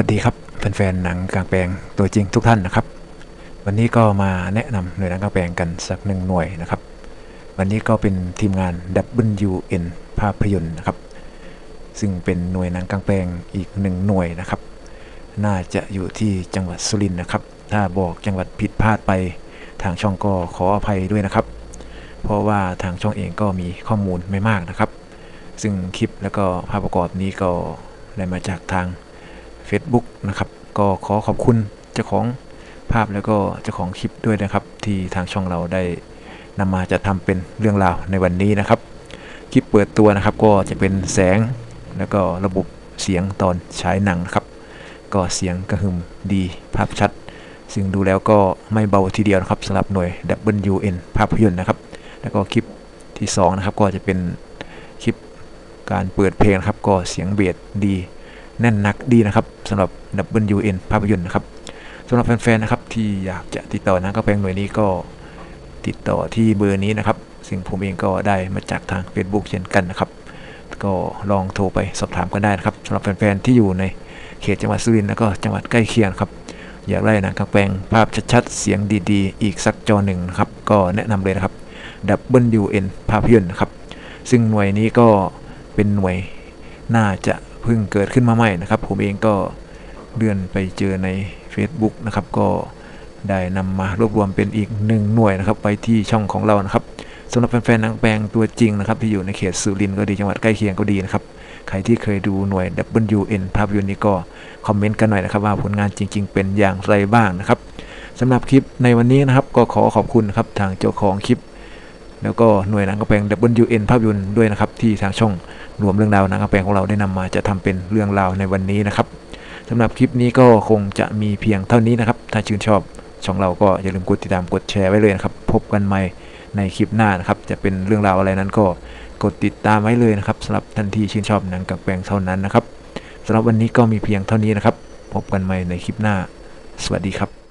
วัสดีครับแฟนๆหนังกลางแปลงตัวจริงทุกท่านนะครับ วันนี้ก็มาแนะนำหน่วยหนังกลางแปลงกันสักหนึ่งหน่วยนะครับ วันนี้ก็เป็นทีมงาน WN ภาพยนตร์นะครับ ซึ่งเป็นหน่วยหนังกลางแปลงอีกหนึ่งหน่วยนะครับ น่าจะอยู่ที่จังหวัดสุรินทร์นะครับ ถ้าบอกจังหวัดผิดพลาดไปทางช่องก็ขออภัยด้วยนะครับ เพราะว่าทางช่องเองก็มีข้อมูลไม่มากนะครับ ซึ่งคลิปแล้วก็ภาพประกอบนี้ก็ได้มาจากทาง Facebook นะครับ ก็ขอขอบคุณเจ้าของภาพแล้วก็เจ้าของคลิปด้วยนะครับ ที่ทางช่องเราได้นำมาจะทำเป็นเรื่องราวในวันนี้นะครับ คลิปเปิดตัวนะครับก็จะเป็นแสงแล้วก็ระบบเสียงตอนฉายหนังนะครับ ก็เสียงกระหึ่มดีภาพชัด ซึ่งดูแล้วก็ไม่เบาทีเดียวนะครับสำหรับหน่วย WN ภาพยนตร์นะครับ แล้วก็คลิปที่สองนะครับก็จะเป็นคลิปการเปิดเพลงนะครับก็เสียงเบสดี แน่นหนักดีนะครับสำหรับ WN ภาพยนตร์นะครับสำหรับแฟนๆนะครับที่อยากจะติดต่อนังกระแพงหน่วยนี้ก็ติดต่อที่เบอร์นี้นะครับ ซึ่งผมเองก็ได้มาจากทาง Facebook เช่นกันนะครับ ก็ลองโทรไปสอบถามกันได้นะครับสำหรับแฟนๆที่อยู่ในเขตจังหวัดสุรินทร์แล้วก็จังหวัดใกล้เคียงครับอยากได้หนังกลางแปลงภาพชัดๆ เสียงดีๆ อีกสักจอหนึ่งนะครับ ก็แนะนำเลยนะครับ WN ภาพยนตร์นะครับ ซึ่งหน่วยนี้ก็เป็นหน่วยน่าจะ เพิ่งเกิดขึ้นมาใหม่นะครับ ผมเองก็เลื่อนไปเจอใน Facebook นะครับ ก็ได้นำมารวบรวมเป็นอีกหนึ่งหน่วยนะครับไปที่ช่องของเรานะครับสำหรับแฟนๆนังแปลงตัวจริงนะครับที่อยู่ในเขตสุรินทร์ก็ดีจังหวัดใกล้เคียงก็ดีนะครับใครที่เคยดูหน่วย WN ภาพยนตร์นี้ก็คอมเมนต์กันหน่อยนะครับว่าผลงานจริง ๆ เป็นอย่างไรบ้างนะครับสำหรับคลิปในวันนี้นะครับก็ขอขอบคุณครับทางเจ้าของคลิป แล้วก็หน่วยหนังกระแปลง WN ภาพยนตร์ด้วยนะครับ ที่ทางช่องรวมเรื่องราวหนังกระแปลงของเราได้นำมาจะทำเป็นเรื่องราวในวันนี้นะครับสำหรับคลิปนี้ก็คงจะมีเพียงเท่านี้นะครับ ถ้าชื่นชอบช่องเราก็อย่าลืมกดติดตามกดแชร์ไว้เลยนะครับ พบกันใหม่ในคลิปหน้านะครับ จะเป็นเรื่องราวอะไรนั้นก็กดติดตามไว้เลยนะครับสำหรับท่านที่ชื่นชอบหนังกระแปลงเท่านั้นนะครับสำหรับวันนี้ก็มีเพียงเท่านี้นะครับ พบกันใหม่ในคลิปหน้า สวัสดีครับ